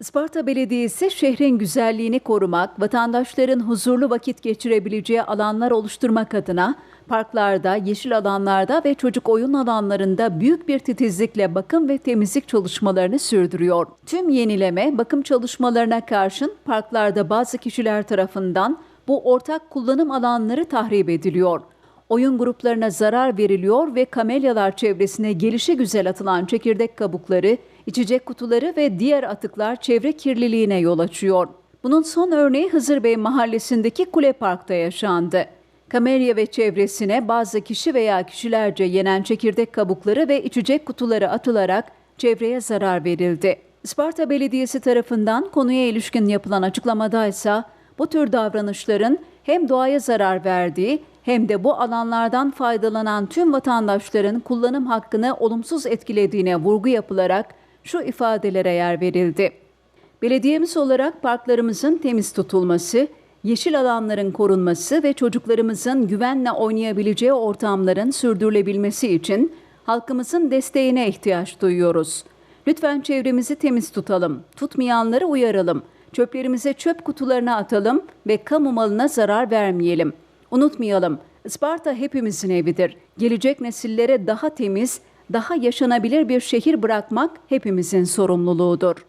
Isparta Belediyesi şehrin güzelliğini korumak, vatandaşların huzurlu vakit geçirebileceği alanlar oluşturmak adına parklarda, yeşil alanlarda ve çocuk oyun alanlarında büyük bir titizlikle bakım ve temizlik çalışmalarını sürdürüyor. Tüm yenileme, bakım çalışmalarına karşın parklarda bazı kişiler tarafından bu ortak kullanım alanları tahrip ediliyor. Oyun gruplarına zarar veriliyor ve kamelyalar çevresine gelişi güzel atılan çekirdek kabukları, içecek kutuları ve diğer atıklar çevre kirliliğine yol açıyor. Bunun son örneği Hızırbey mahallesindeki Kule Park'ta yaşandı. Kamelya ve çevresine bazı kişi veya kişilerce yenen çekirdek kabukları ve içecek kutuları atılarak çevreye zarar verildi. Isparta Belediyesi tarafından konuya ilişkin yapılan açıklamada ise bu tür davranışların hem doğaya zarar verdiği hem de bu alanlardan faydalanan tüm vatandaşların kullanım hakkını olumsuz etkilediğine vurgu yapılarak şu ifadelere yer verildi. Belediyemiz olarak parklarımızın temiz tutulması, yeşil alanların korunması ve çocuklarımızın güvenle oynayabileceği ortamların sürdürülebilmesi için halkımızın desteğine ihtiyaç duyuyoruz. Lütfen çevremizi temiz tutalım, tutmayanları uyaralım, çöplerimizi çöp kutularına atalım ve kamu malına zarar vermeyelim. Unutmayalım, Isparta hepimizin evidir. Gelecek nesillere daha temiz, daha yaşanabilir bir şehir bırakmak hepimizin sorumluluğudur.